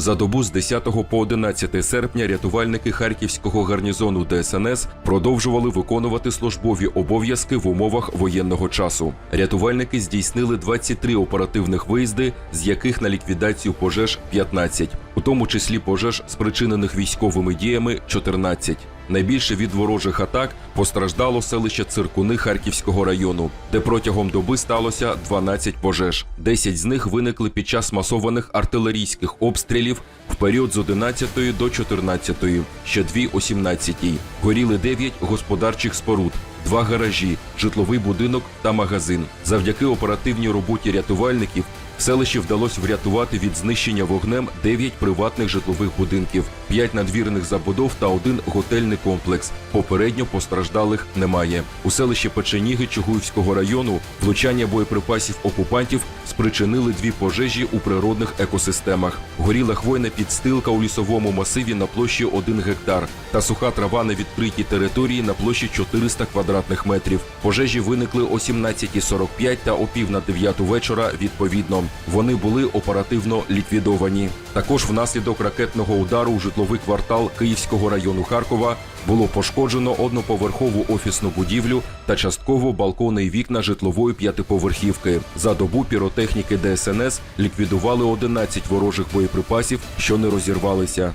За добу з 10 по 11 серпня рятувальники харківського гарнізону ДСНС продовжували виконувати службові обов'язки в умовах воєнного часу. Рятувальники здійснили 23 оперативних виїзди, з яких на ліквідацію пожеж 15, у тому числі пожеж, спричинених військовими діями 14. Найбільше від ворожих атак постраждало селище Циркуни Харківського району, де протягом доби сталося 12 пожеж. 10 з них виникли під час масованих артилерійських обстрілів в період з 11 до 14, ще дві о 17. Горіли 9 господарчих споруд, два гаражі, житловий будинок та магазин. Завдяки оперативній роботі рятувальників в селищі вдалося врятувати від знищення вогнем 9 приватних житлових будинків, 5 надвірних забудов та один готельний комплекс. Попередньо постраждалих немає. У селищі Печеніги Чугуївського району влучання боєприпасів окупантів спричинили дві пожежі у природних екосистемах. Горіла хвойна підстилка у лісовому масиві на площі 1 гектар та суха трава на відкритій території на площі 400 квадратних метрів. Пожежі виникли о 17.45 та о пів на 9 вечора відповідно. Вони були оперативно ліквідовані. Також внаслідок ракетного удару у житловий квартал Київського району Харкова було пошкоджено одноповерхову офісну будівлю та частково балкони і вікна житлової п'ятиповерхівки. За добу піротехніки ДСНС ліквідували 11 ворожих боєприпасів, що не розірвалися.